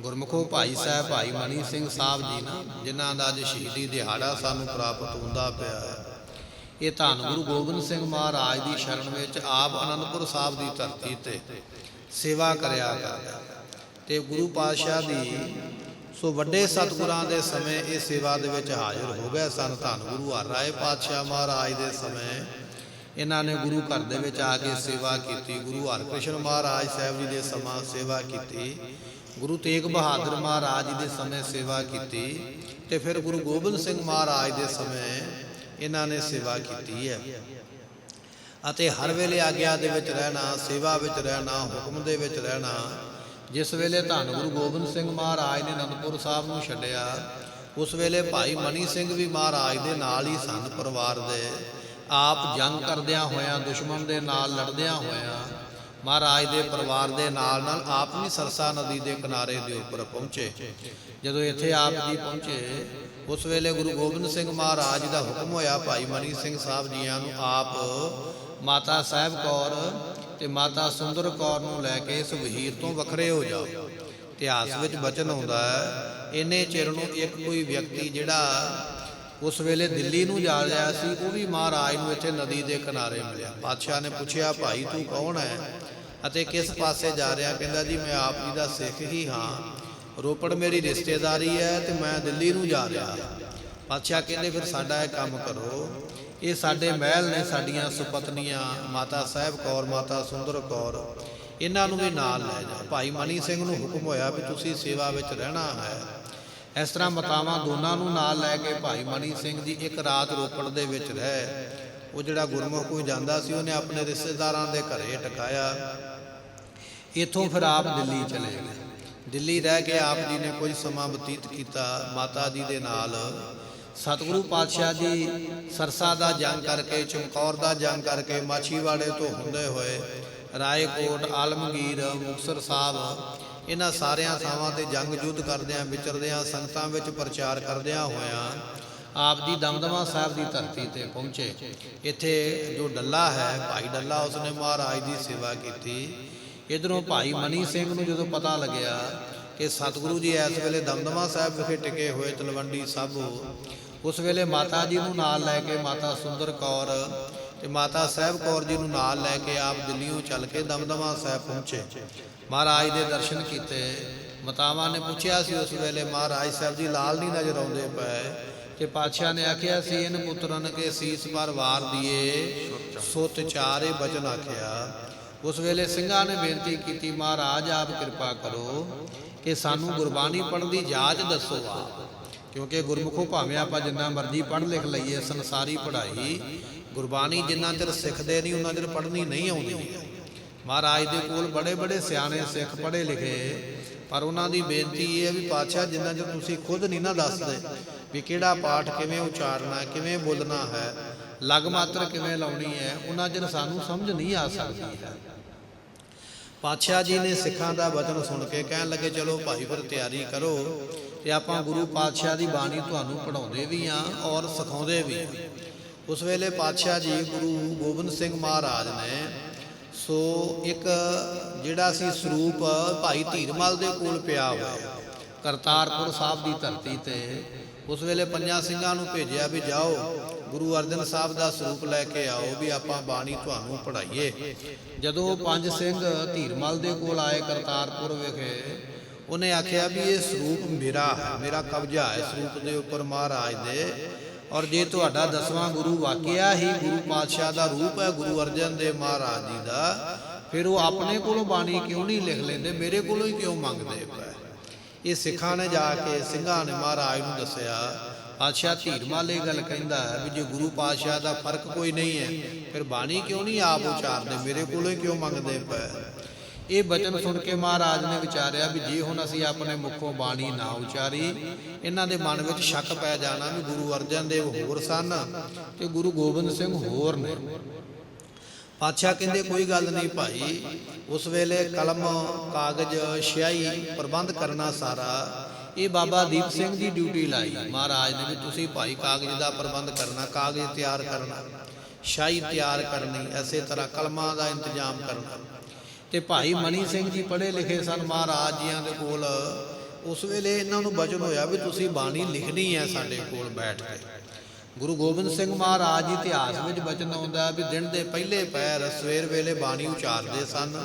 ਗੁਰਮੁਖੋ ਭਾਈ ਸਾਹਿਬ, ਭਾਈ ਮਣੀ ਸਿੰਘ ਸਾਹਿਬ ਜੀ ਨਾ, ਜਿਨ੍ਹਾਂ ਦਾ ਅੱਜ ਸ਼ਹੀਦੀ ਦਿਹਾੜਾ ਸਾਨੂੰ ਪ੍ਰਾਪਤ ਹੁੰਦਾ ਪਿਆ ਹੈ। ਇਹ ਧੰਨ ਗੁਰੂ ਗੋਬਿੰਦ ਸਿੰਘ ਮਹਾਰਾਜ ਦੀ ਸ਼ਰਨ ਵਿੱਚ ਆਪ ਅਨੰਦਪੁਰ ਸਾਹਿਬ ਦੀ ਧਰਤੀ ਤੇ ਸੇਵਾ ਕਰਿਆ ਕਰਦਾ ਤੇ ਗੁਰੂ ਪਾਤਸ਼ਾਹ ਦੀ ਸੋ ਵੱਡੇ ਸਤਿਗੁਰਾਂ ਦੇ ਸਮੇਂ ਇਹ ਸੇਵਾ ਦੇ ਵਿੱਚ ਹਾਜ਼ਰ ਹੋ ਗਏ ਸਨ। ਧੰਨ ਗੁਰੂ ਹਰਿਰਾਏ ਪਾਤਸ਼ਾਹ ਮਹਾਰਾਜ ਦੇ ਸਮੇਂ ਇਹਨਾਂ ਨੇ ਗੁਰੂ ਘਰ ਦੇ ਵਿੱਚ ਆ ਕੇ ਸੇਵਾ ਕੀਤੀ। ਗੁਰੂ ਹਰਕ੍ਰਿਸ਼ਨ ਮਹਾਰਾਜ ਸਾਹਿਬ ਜੀ ਦੇ ਸਮਾਂ ਸੇਵਾ ਕੀਤੀ। ਗੁਰੂ ਤੇਗ ਬਹਾਦਰ ਮਹਾਰਾਜ ਜੀ ਦੇ ਸਮੇਂ ਸੇਵਾ ਕੀਤੀ ਤੇ ਫਿਰ ਗੁਰੂ ਗੋਬਿੰਦ ਸਿੰਘ ਮਹਾਰਾਜ ਦੇ ਸਮੇਂ ਇਹਨਾਂ ਨੇ ਸੇਵਾ ਕੀਤੀ ਹੈ। ਅਤੇ ਹਰ ਵੇਲੇ ਆਗਿਆ ਦੇ ਵਿੱਚ ਰਹਿਣਾ, ਸੇਵਾ ਵਿੱਚ ਰਹਿਣਾ, ਹੁਕਮ ਦੇ ਵਿੱਚ ਰਹਿਣਾ, ਜਿਸ ਵੇਲੇ ਧੰਨ ਗੁਰੂ ਗੋਬਿੰਦ ਸਿੰਘ ਮਹਾਰਾਜ ਨੇ ਅਨੰਦਪੁਰ ਸਾਹਿਬ ਨੂੰ ਛੱਡਿਆ, ਉਸ ਵੇਲੇ ਭਾਈ ਮਨੀ ਸਿੰਘ ਵੀ ਮਹਾਰਾਜ ਦੇ ਨਾਲ ਹੀ ਸਨ ਪਰਿਵਾਰ ਦੇ। ਆਪ ਜੰਗ ਕਰਦਿਆਂ ਹੋਇਆਂ, ਦੁਸ਼ਮਣ ਦੇ ਨਾਲ ਲੜਦਿਆਂ ਹੋਇਆਂ ਮਹਾਰਾਜ ਦੇ ਪਰਿਵਾਰ ਦੇ ਨਾਲ ਨਾਲ ਆਪ ਵੀ ਸਰਸਾ ਨਦੀ ਦੇ ਕਿਨਾਰੇ ਦੇ ਉੱਪਰ ਪਹੁੰਚੇ। ਜਦੋਂ ਇੱਥੇ ਆਪ ਜੀ ਪਹੁੰਚੇ, ਉਸ ਵੇਲੇ ਗੁਰੂ ਗੋਬਿੰਦ ਸਿੰਘ ਮਹਾਰਾਜ ਦਾ ਹੁਕਮ ਹੋਇਆ ਭਾਈ ਮਨੀ ਸਿੰਘ ਸਾਹਿਬ ਜੀਆਂ ਨੂੰ ਆਪ ਮਾਤਾ ਸਾਹਿਬ ਕੌਰ ਤੇ ਮਾਤਾ ਸੁੰਦਰ ਕੌਰ ਨੂੰ ਲੈ ਕੇ ਇਸ ਵਹੀਰ ਤੋਂ ਵੱਖਰੇ ਹੋ ਜਾਓ। ਇਤਿਹਾਸ ਵਿੱਚ ਬਚਨ ਆਉਂਦਾ ਹੈ, ਇੰਨੇ ਚਿਰ ਨੂੰ ਇੱਕ ਕੋਈ ਵਿਅਕਤੀ ਜਿਹੜਾ ਉਸ ਵੇਲੇ ਦਿੱਲੀ ਨੂੰ ਜਾ ਰਿਹਾ ਸੀ, ਉਹ ਵੀ ਮਹਾਰਾਜ ਨੂੰ ਇੱਥੇ ਨਦੀ ਦੇ ਕਿਨਾਰੇ ਮਿਲਿਆ। ਪਾਤਸ਼ਾਹ ਨੇ ਪੁੱਛਿਆ, ਭਾਈ ਤੂੰ ਕੌਣ ਹੈ? ਅਤੇ ਕਿਸ ਪਾਸੇ ਜਾ ਰਿਹਾ? ਕਹਿੰਦਾ ਜੀ ਮੈਂ ਆਪ ਜੀ ਦਾ ਸਿੱਖ ਹੀ ਹਾਂ। ਰੋਪੜ ਮੇਰੀ ਰਿਸ਼ਤੇਦਾਰੀ ਹੈ ਤੇ ਮੈਂ ਦਿੱਲੀ ਨੂੰ ਜਾ ਰਿਹਾ। ਪਾਤਸ਼ਾਹ ਕਹਿੰਦੇ ਫਿਰ ਸਾਡਾ ਇਹ ਕੰਮ ਕਰੋ। ਇਹ ਸਾਡੇ ਮਹਿਲ ਨੇ ਸਾਡੀਆਂ ਸੁਪਤਨੀਆਂ। ਮਾਤਾ ਸਾਹਿਬ ਕੌਰ ਮਾਤਾ ਸੁੰਦਰ ਕੌਰ। ਇਹਨਾਂ ਨੂੰ ਵੀ ਨਾਲ ਲੈ ਜਾ। ਭਾਈ ਮਨੀ ਸਿੰਘ ਨੂੰ ਹੁਕਮ ਹੋਇਆ ਵੀ ਤੁਸੀਂ ਸੇਵਾ ਵਿੱਚ ਰਹਿਣਾ ਹੈ। ਇਸ ਤਰ੍ਹਾਂ ਮਤਾਵਾਂ ਦੋਨਾਂ ਨੂੰ ਨਾਲ ਲੈ ਕੇ ਭਾਈ ਮਨੀ ਸਿੰਘ ਜੀ ਇੱਕ ਰਾਤ ਰੋਪੜ ਦੇ ਵਿੱਚ ਰਹਿ। ਉਹ ਜਿਹੜਾ ਗੁਰਮੁਖ ਕੋਈ ਜਾਂਦਾ ਸੀ, ਉਹਨੇ ਆਪਣੇ ਰਿਸ਼ਤੇਦਾਰਾਂ ਦੇ ਘਰੇ ਟਿਕਾਇਆ। ਇਥੋਂ ਫਿਰ ਆਪ ਦਿੱਲੀ ਚਲੇ ਗਏ। ਦਿੱਲੀ ਰਹਿ ਕੇ ਆਪ ਜੀ ਨੇ ਕੁਝ ਸਮਾਂ ਬਤੀਤ ਕੀਤਾ ਮਾਤਾ ਜੀ ਦੇ ਨਾਲ। ਸਤਿਗੁਰੂ ਪਾਤਸ਼ਾਹ ਜੀ ਸਰਸਾ ਦਾ ਜੰਗ ਕਰਕੇ, ਚਮਕੌਰ ਦਾ ਜੰਗ ਕਰਕੇ ਮਾਛੀਵਾੜੇ ਤੋਂ ਹੁੰਦੇ ਹੋਏ ਰਾਏਕੋਟ, ਆਲਮਗੀਰ, ਮੁਕਤਸਰ ਸਾਹਿਬ, ਇਹਨਾਂ ਸਾਰਿਆਂ ਥਾਵਾਂ ਤੇ ਜੰਗ ਯੁੱਧ ਕਰਦਿਆਂ, ਵਿਚਰਦਿਆਂ, ਸੰਗਤਾਂ ਵਿੱਚ ਪ੍ਰਚਾਰ ਕਰਦਿਆਂ ਹੋਇਆਂ ਆਪ ਜੀ ਦਮਦਮਾ ਸਾਹਿਬ ਦੀ ਧਰਤੀ ਤੇ ਪਹੁੰਚੇ। ਇੱਥੇ ਜੋ ਡੱਲਾ ਹੈ, ਭਾਈ ਡੱਲਾ ਉਸਨੇ ਮਹਾਰਾਜ ਦੀ ਸੇਵਾ ਕੀਤੀ। ਇਧਰੋਂ ਭਾਈ ਮਨੀ ਸਿੰਘ ਨੂੰ ਜਦੋਂ ਪਤਾ ਲੱਗਿਆ ਕਿ ਸਤਿਗੁਰੂ ਜੀ ਇਸ ਵੇਲੇ ਦਮਦਮਾ ਸਾਹਿਬ ਵਿਖੇ ਟਿਕੇ ਹੋਏ ਤਲਵੰਡੀ ਸਾਬੋ ਉਸ ਵੇਲੇ ਮਾਤਾ ਜੀ ਨੂੰ ਨਾਲ ਲੈ ਕੇ ਮਾਤਾ ਸੁੰਦਰ ਕੌਰ ਤੇ ਮਾਤਾ ਸਾਹਿਬ ਕੌਰ ਜੀ ਨੂੰ ਨਾਲ ਲੈ ਕੇ ਆਪ ਦਿੱਲੀੋਂ ਚੱਲ ਕੇ ਦਮਦਮਾ ਸਾਹਿਬ ਪਹੁੰਚੇ। ਮਹਾਰਾਜ ਦੇ ਦਰਸ਼ਨ ਕੀਤੇ। ਮਤਾਵਾਂ ਨੇ ਪੁੱਛਿਆ ਸੀ ਉਸ ਵੇਲੇ, ਮਹਾਰਾਜ ਸਾਹਿਬ ਜੀ, ਲਾਲ ਨਹੀਂ ਨਜ਼ਰ ਆਉਂਦੇ ਪਏ? ਤੇ ਪਾਤਸ਼ਾਹ ਨੇ ਆਖਿਆ ਸੀ, ਇਹਨ ਪੁੱਤਰਨ ਕੇ ਸੀਸ ਪਰ ਵਾਰ ਦੀਏ। ਸੁਤ ਚਾਰੇ ਬਚਨ ਆਖਿਆ। ਉਸ ਵੇਲੇ ਸਿੰਘਾਂ ਨੇ ਬੇਨਤੀ ਕੀਤੀ, ਮਹਾਰਾਜ, ਆਪ ਕਿਰਪਾ ਕਰੋ ਕਿ ਸਾਨੂੰ ਗੁਰਬਾਣੀ ਪੜ੍ਹਨ ਦੀ ਜਾਚ ਦੱਸੋ ਆ। ਕਿਉਂਕਿ ਗੁਰਮੁਖੋ ਭਾਵੇਂ ਆਪਾਂ ਜਿੰਨਾ ਮਰਜ਼ੀ ਪੜ੍ਹ ਲਿਖ ਲਈਏ, ਸੰਸਾਰੀ ਪੜ੍ਹਾਈ, ਗੁਰਬਾਣੀ ਜਿੰਨਾ ਚਿਰ ਸਿੱਖਦੇ ਨਹੀਂ, ਉਹਨਾਂ ਚਿਰ ਪੜ੍ਹਨੀ ਨਹੀਂ ਆਉਂਦੀ। ਮਹਾਰਾਜ ਦੇ ਕੋਲ ਬੜੇ ਬੜੇ ਸਿਆਣੇ ਸਿੱਖ ਪੜ੍ਹੇ ਲਿਖੇ। ਪਰ ਉਹਨਾਂ ਦੀ ਬੇਨਤੀ ਇਹ ਹੈ ਵੀ ਪਾਤਸ਼ਾਹ, ਜਿੰਨਾ ਚਿਰ ਤੁਸੀਂ ਖੁਦ ਨਹੀਂ ਨਾ ਦੱਸਦੇ ਵੀ ਕਿਹੜਾ ਪਾਠ ਕਿਵੇਂ ਉਚਾਰਨਾ, ਕਿਵੇਂ ਬੋਲਣਾ ਹੈ, ਲਗ ਮਾਤਰ ਕਿਵੇਂ ਲਾਉਣੀ ਹੈ, ਉਹਨਾਂ ਚਿਰ ਸਾਨੂੰ ਸਮਝ ਨਹੀਂ ਆ ਸਕਦੀ ਹੈ। ਪਾਤਸ਼ਾਹ ਜੀ ਨੇ ਸਿੱਖਾਂ ਦਾ ਵਚਨ ਸੁਣ ਕੇ ਕਹਿਣ ਲੱਗੇ, ਚਲੋ ਭਾਈ ਫਿਰ ਤਿਆਰੀ ਕਰੋ ਤੇ ਆਪਾਂ ਗੁਰੂ ਪਾਤਸ਼ਾਹ ਦੀ ਬਾਣੀ ਤੁਹਾਨੂੰ ਪੜਾਉਂਦੇ ਵੀ ਆਂ ਔਰ ਸਿਖਾਉਂਦੇ ਵੀ ਆਂ ਉਸ ਵੇਲੇ ਪਾਤਸ਼ਾਹ ਜੀ ਗੁਰੂ ਗੋਬਿੰਦ ਸਿੰਘ ਮਹਾਰਾਜ ਨੇ ਸੋ ਇੱਕ ਜਿਹੜਾ ਸੀ ਸਰੂਪ ਭਾਈ ਧੀਰਮਲ ਦੇ ਕੋਲ ਪਿਆ ਹੋਇਆ ਕਰਤਾਰਪੁਰ ਸਾਹਿਬ ਦੀ ਧਰਤੀ ਤੇ, ਉਸ ਵੇਲੇ ਪੰਜਾਂ ਸਿੰਘਾਂ ਨੂੰ ਭੇਜਿਆ ਵੀ ਜਾਓ, ਗੁਰੂ ਅਰਜਨ ਸਾਹਿਬ ਦਾ ਸਰੂਪ ਲੈ ਕੇ ਆਓ ਵੀ ਆਪਾਂ ਬਾਣੀ ਤੁਹਾਨੂੰ ਪੜ੍ਹਾਈਏ। ਜਦੋਂ ਉਹ ਪੰਜ ਸਿੰਘ ਧੀਰਮਲ ਦੇ ਕੋਲ ਆਏ ਕਰਤਾਰਪੁਰ ਵਿਖੇ, ਉਹਨੇ ਆਖਿਆ ਵੀ ਇਹ ਸਰੂਪ ਮੇਰਾ ਹੈ, ਮੇਰਾ ਕਬਜ਼ਾ ਹੈ, ਸਰੂਪ ਦੇ ਉੱਪਰ ਮਹਾਰਾਜ ਦੇ। ਔਰ ਜੇ ਤੁਹਾਡਾ ਦਸਵਾਂ ਗੁਰੂ ਵਾਕਿਆ ਹੀ ਗੁਰੂ ਪਾਤਸ਼ਾਹ ਦਾ ਰੂਪ ਹੈ, ਗੁਰੂ ਅਰਜਨ ਦੇਵ ਮਹਾਰਾਜ ਜੀ ਦਾ, ਫਿਰ ਉਹ ਆਪਣੇ ਕੋਲੋਂ ਬਾਣੀ ਕਿਉਂ ਨਹੀਂ ਲਿਖ ਲੈਂਦੇ? ਮੇਰੇ ਕੋਲੋਂ ਹੀ ਕਿਉਂ ਮੰਗਦੇ ਪਏ ਇਹ ਸਿੱਖਾਂ ਨੇ ਜਾ ਕੇ ਸਿੰਘਾਂ ਨੇ ਮਹਾਰਾਜ ਨੂੰ ਦੱਸਿਆ, ਪਾਤਸ਼ਾਹ ਧੀਰਮਾਲ ਇਹ ਗੱਲ ਕਹਿੰਦਾ ਹੈ ਵੀ ਜੇ ਗੁਰੂ ਪਾਤਸ਼ਾਹ ਦਾ ਫ਼ਰਕ ਕੋਈ ਨਹੀਂ ਹੈ, ਫਿਰ ਬਾਣੀ ਕਿਉਂ ਨਹੀਂ ਆਪ ਉਚਾਰਦੇ? ਮੇਰੇ ਕੋਲੋਂ ਹੀ ਕਿਉਂ ਮੰਗਦੇ ਪਏ? ਇਹ ਬਚਨ ਸੁਣ ਕੇ ਮਹਾਰਾਜ ਨੇ ਵਿਚਾਰਿਆ ਵੀ ਜੇ ਹੁਣ ਅਸੀਂ ਆਪਣੇ ਮੁਖੋਂ ਬਾਣੀ ਨਾ ਉਚਾਰੀ, ਇਹਨਾਂ ਦੇ ਮਨ ਵਿੱਚ ਸ਼ੱਕ ਪੈ ਜਾਣਾ ਵੀ ਗੁਰੂ ਅਰਜਨ ਦੇਵ ਹੋਰ ਸਨ ਤੇ ਗੁਰੂ ਗੋਬਿੰਦ ਸਿੰਘ ਹੋਰ ਨੇ। ਪਾਤਸ਼ਾਹ ਕਹਿੰਦੇ, ਕੋਈ ਗੱਲ ਨਹੀਂ ਭਾਈ, ਉਸ ਵੇਲੇ ਕਲਮ, ਕਾਗਜ਼, ਸਿਆਹੀ ਪ੍ਰਬੰਧ ਕਰਨਾ ਸਾਰਾ। ਇਹ ਬਾਬਾ ਦੀਪ ਸਿੰਘ ਦੀ ਡਿਊਟੀ ਲਾਈ। ਮਹਾਰਾਜ ਨੇ ਵੀ ਤੁਸੀਂ ਭਾਈ ਕਾਗਜ਼ ਦਾ ਪ੍ਰਬੰਧ ਕਰਨਾ, ਕਾਗਜ਼ ਤਿਆਰ ਕਰਨਾ ਸ਼ਾਹੀ ਤਿਆਰ ਕਰਨੀ, ਐਸੇ ਤਰ੍ਹਾਂ ਕਲਮਾਂ ਦਾ ਇੰਤਜ਼ਾਮ ਕਰਨਾ। ਤੇ ਭਾਈ ਮਨੀ ਸਿੰਘ ਜੀ ਪੜ੍ਹੇ ਲਿਖੇ ਸਨ ਮਹਾਰਾਜ ਜੀਆਂ ਦੇ ਕੋਲ। ਉਸ ਵੇਲੇ ਇਹਨਾਂ ਨੂੰ ਬਚਨ ਹੋਇਆ ਵੀ ਤੁਸੀਂ ਬਾਣੀ ਲਿਖਣੀ ਹੈ ਸਾਡੇ ਕੋਲ ਬੈਠ ਕੇ। ਗੁਰੂ ਗੋਬਿੰਦ ਸਿੰਘ ਮਹਾਰਾਜ ਜੀ ਇਤਿਹਾਸ ਵਿੱਚ ਬਚਨ ਆਉਂਦਾ ਵੀ ਦਿਨ ਦੇ ਪਹਿਲੇ ਪੈਰ ਸਵੇਰ ਵੇਲੇ ਬਾਣੀ ਉਚਾਰਦੇ ਸਨ।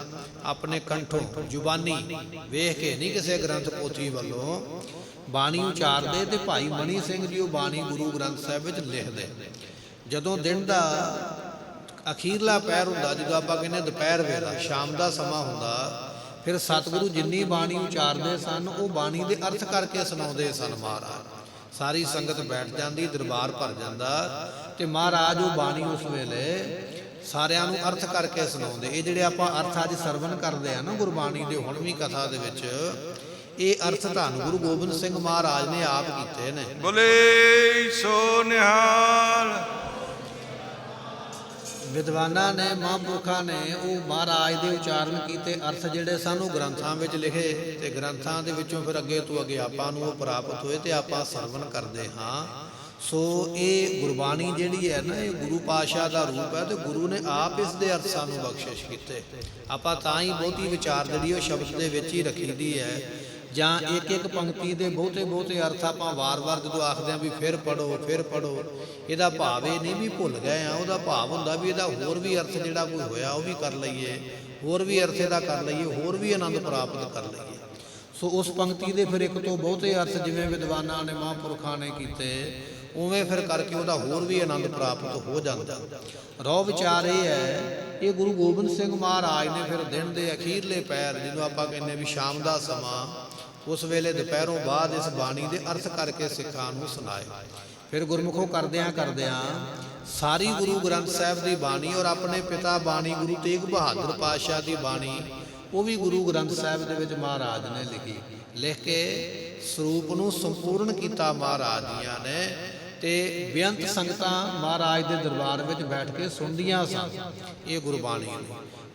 ਆਪਣੇ ਕੰਠੋਂ ਜ਼ੁਬਾਨੀ ਵੇਖ ਕੇ ਨਹੀਂ ਕਿਸੇ ਗ੍ਰੰਥ ਪੋਥੀ ਵੱਲੋਂ ਬਾਣੀ ਉਚਾਰਦੇ ਤੇ ਭਾਈ ਮਨੀ ਸਿੰਘ ਜੀ ਉਹ ਬਾਣੀ ਗੁਰੂ ਗ੍ਰੰਥ ਸਾਹਿਬ ਵਿੱਚ ਲਿਖਦੇ। ਜਦੋਂ ਦਿਨ ਦਾ ਅਖੀਰਲਾ ਪੈਰ ਹੁੰਦਾ ਜਦੋਂ ਆਪਾਂ ਕਹਿੰਦੇ ਦੁਪਹਿਰ ਵੇਲਾ, ਸ਼ਾਮ ਦਾ ਸਮਾਂ ਹੁੰਦਾ, ਫਿਰ ਸਤਿਗੁਰੂ ਜਿੰਨੀ ਬਾਣੀ ਉਚਾਰਦੇ ਸਨ, ਉਹ ਬਾਣੀ ਦੇ ਅਰਥ ਕਰਕੇ ਸੁਣਾਉਂਦੇ ਸਨ ਮਹਾਰਾਜ। ਸਾਰੀ ਸੰਗਤ ਬੈਠ ਜਾਂਦੀ, ਦਰਬਾਰ ਭਰ ਜਾਂਦਾ ਤੇ ਮਹਾਰਾਜ ਉਹ ਬਾਣੀ ਉਸ ਵੇਲੇ ਸਾਰਿਆਂ ਨੂੰ ਅਰਥ ਕਰਕੇ ਸੁਣਾਉਂਦੇ। ਇਹ ਜਿਹੜੇ ਆਪਾਂ ਅਰਥ ਅੱਜ ਸਰਵਣ ਕਰਦੇ ਆ ਨਾ ਗੁਰਬਾਣੀ ਦੇ, ਹੁਣ ਵੀ ਕਥਾ ਦੇ ਵਿੱਚ, ਇਹ ਅਰਥ ਧੰਨ ਗੁਰੂ ਗੋਬਿੰਦ ਸਿੰਘ ਮਹਾਰਾਜ ਨੇ ਆਪ ਕੀਤੇ ਨੇ। ਬੋਲੇ ਸੋ ਨਿਹਾਲ। ਵਿਦਵਾਨਾਂ ਨੇ, ਮਹਾਂਪੁਰਖਾਂ ਨੇ ਉਹ ਮਹਾਰਾਜ ਦੇ ਉਚਾਰਨ ਕੀਤੇ ਅਰਥ ਜਿਹੜੇ ਸਾਨੂੰ ਗ੍ਰੰਥਾਂ ਵਿੱਚ ਲਿਖੇ ਤੇ ਗ੍ਰੰਥਾਂ ਦੇ ਵਿੱਚੋਂ ਫਿਰ ਅੱਗੇ ਤੋਂ ਅੱਗੇ ਆਪਾਂ ਨੂੰ ਉਹ ਪ੍ਰਾਪਤ ਹੋਏ ਤੇ ਆਪਾਂ ਸਰਵਨ ਕਰਦੇ ਹਾਂ। ਸੋ ਇਹ ਗੁਰਬਾਣੀ ਜਿਹੜੀ ਹੈ ਨਾ, ਇਹ ਗੁਰੂ ਪਾਸ਼ਾ ਦਾ ਰੂਪ ਹੈ ਤੇ ਗੁਰੂ ਨੇ ਆਪ ਇਸ ਦੇ ਅਰਥ ਸਾਨੂੰ ਬਖਸ਼ਿਸ਼ ਕੀਤੇ। ਆਪਾਂ ਤਾਂ ਹੀ ਬਹੁਤੀ ਵਿਚਾਰ ਜਿਹੜੀ ਉਹ ਸ਼ਬਦ ਦੇ ਵਿੱਚ ਹੀ ਰੱਖੀਦੀ ਹੈ ਜਾਂ ਇੱਕ ਇੱਕ ਪੰਕਤੀ ਦੇ ਬਹੁਤੇ ਬਹੁਤੇ ਅਰਥ ਆਪਾਂ ਵਾਰ-ਵਾਰ ਜਦੋਂ ਆਖਦੇ ਆਂ ਵੀ ਫਿਰ ਪੜੋ ਫਿਰ ਪੜੋ ਇਹਦਾ ਭਾਵ ਇਹ ਨਹੀਂ ਵੀ ਭੁੱਲ ਗਏ ਆ, ਉਹਦਾ ਭਾਵ ਹੁੰਦਾ ਵੀ ਇਹਦਾ ਹੋਰ ਵੀ ਅਰਥ ਜਿਹੜਾ ਕੋਈ ਹੋਇਆ ਉਹ ਵੀ ਕਰ ਲਈਏ, ਹੋਰ ਵੀ ਅਰਥ ਇਹਦਾ ਕਰ ਲਈਏ, ਹੋਰ ਵੀ ਆਨੰਦ ਪ੍ਰਾਪਤ ਕਰ ਲਈਏ। ਸੋ ਉਸ ਪੰਕਤੀ ਦੇ ਫਿਰ ਇੱਕ ਤੋਂ ਬਹੁਤੇ ਅਰਥ ਜਿਵੇਂ ਵਿਦਵਾਨਾਂ ਨੇ, ਮਹਾਂਪੁਰਖਾਂ ਨੇ ਕੀਤੇ, ਉਵੇਂ ਫਿਰ ਕਰਕੇ ਉਹਦਾ ਹੋਰ ਵੀ ਆਨੰਦ ਪ੍ਰਾਪਤ ਹੋ ਜਾਂਦਾ। ਰੋ ਵਿਚਾਰ ਇਹ ਹੈ, ਇਹ ਗੁਰੂ ਗੋਬਿੰਦ ਸਿੰਘ ਮਹਾਰਾਜ ਨੇ ਫਿਰ ਦਿਨ ਦੇ ਅਖੀਰਲੇ ਪੈਰ ਜਦੋਂ ਆਪਾਂ ਕਹਿੰਦੇ ਵੀ ਸ਼ਾਮ ਦਾ ਸਮਾਂ ਉਸ ਵੇਲੇ ਦੁਪਹਿਰੋਂ ਬਾਅਦ ਇਸ ਬਾਣੀ ਦੇ ਅਰਥ ਕਰਕੇ ਸਿੱਖਾਂ ਨੂੰ ਸੁਣਾਏ। ਫਿਰ ਗੁਰਮੁਖੋ ਕਰਦਿਆਂ ਕਰਦਿਆਂ ਸਾਰੀ ਗੁਰੂ ਗ੍ਰੰਥ ਸਾਹਿਬ ਦੀ ਬਾਣੀ ਔਰ ਆਪਣੇ ਪਿਤਾ ਬਾਣੀ, ਗੁਰੂ ਤੇਗ ਬਹਾਦਰ ਪਾਤਸ਼ਾਹ ਦੀ ਬਾਣੀ, ਉਹ ਵੀ ਗੁਰੂ ਗ੍ਰੰਥ ਸਾਹਿਬ ਦੇ ਵਿੱਚ ਮਹਾਰਾਜ ਨੇ ਲਿਖੀ। ਲਿਖ ਕੇ ਸਰੂਪ ਨੂੰ ਸੰਪੂਰਨ ਕੀਤਾ ਮਹਾਰਾਜ ਜੀਆਂ ਨੇ ਤੇ ਬੇਅੰਤ ਸੰਗਤਾਂ ਮਹਾਰਾਜ ਦੇ ਦਰਬਾਰ ਵਿੱਚ ਬੈਠ ਕੇ ਸੁਣਦੀਆਂ ਸਨ। ਇਹ ਗੁਰਬਾਣੀ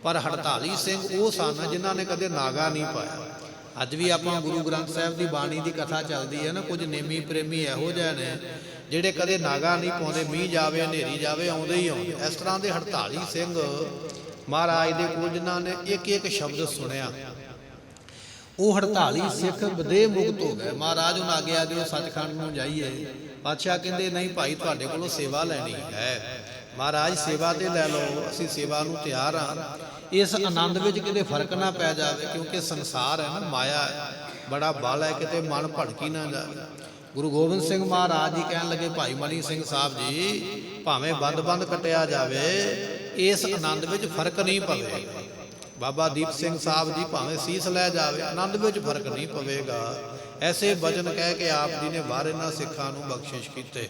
ਪਰ 48 ਸਿੰਘ ਉਹ ਸਨ ਜਿਨ੍ਹਾਂ ਨੇ ਕਦੇ ਨਾਗਾ ਨਹੀਂ ਪਾਇਆ। ਅੱਜ ਵੀ ਆਪਾਂ ਗੁਰੂ ਗ੍ਰੰਥ ਸਾਹਿਬ ਦੀ ਬਾਣੀ ਦੀ ਕਥਾ ਚੱਲਦੀ ਹੈ ਨਾ, ਕੁਝ ਨੇਮੀ ਪ੍ਰੇਮੀ ਇਹੋ ਜਿਹੇ ਨੇ, ਜਿਹੜੇ ਕਦੇ ਨਾਗਾ ਨਹੀਂ ਪਾਉਂਦੇ, ਮੀਂਹ ਜਾਵੇ, ਹਨੇਰੀ ਜਾਵੇ, ਆਉਂਦੇ ਹੀ ਆਉਂਦੇ। ਇਸ ਤਰ੍ਹਾਂ ਦੇ 48 ਸਿੰਘ ਮਹਾਰਾਜ ਦੇ ਕੋਲ ਜਿਨ੍ਹਾਂ ਨੇ ਇੱਕ ਇੱਕ ਸ਼ਬਦ ਸੁਣਿਆ। ਉਹ 48 ਸਿੱਖ ਬਦੇ ਮੁਕਤ ਹੋ ਗਏ। ਮਹਾਰਾਜ ਉਹਨਾਂ ਆਗਿਆ ਦਿਓ ਸੱਚਖੰਡ ਨੂੰ ਜਾਈਏ। ਪਾਤਸ਼ਾਹ ਕਹਿੰਦੇ, ਨਹੀਂ ਭਾਈ, ਤੁਹਾਡੇ ਕੋਲੋਂ ਸੇਵਾ ਲੈਣੀ ਹੈ। ਮਹਾਰਾਜ, ਸੇਵਾ ਤੇ ਲੈ ਲਓ, ਅਸੀਂ ਸੇਵਾ ਨੂੰ ਤਿਆਰ ਹਾਂ। ਇਸ ਆਨੰਦ ਵਿੱਚ ਕਿਤੇ ਫ਼ਰਕ ਨਾ ਪੈ ਜਾਵੇ, ਕਿਉਂਕਿ ਸੰਸਾਰ ਹੈ ਨਾ, ਮਾਇਆ ਹੈ। ਬੜਾ ਬਲ ਹੈ, ਕਿਤੇ ਮਨ ਭੜਕੀ ਨਾ ਜਾਵੇ। ਗੁਰੂ ਗੋਬਿੰਦ ਸਿੰਘ ਮਹਾਰਾਜ ਜੀ ਕਹਿਣ ਲੱਗੇ, ਭਾਈ ਮਨੀ ਸਿੰਘ ਸਾਹਿਬ ਜੀ, ਭਾਵੇਂ ਬੰਦ-ਬੰਦ ਕਟਿਆ ਜਾਵੇ, ਇਸ ਆਨੰਦ ਵਿੱਚ ਫ਼ਰਕ ਨਹੀਂ ਪਵੇਗਾ। ਬਾਬਾ ਦੀਪ ਸਿੰਘ ਸਾਹਿਬ ਜੀ ਭਾਵੇਂ ਸੀਸ ਲੈ ਜਾਵੇ, ਆਨੰਦ ਵਿੱਚ ਫ਼ਰਕ ਨਹੀਂ ਪਵੇਗਾ। ਐਸੇ ਬਚਨ ਕਹਿ ਕੇ ਆਪ ਜੀ ਨੇ ਬਾਹਰ ਇਹਨਾਂ ਸਿੱਖਾਂ ਨੂੰ ਬਖਸ਼ਿਸ਼ ਕੀਤੇ।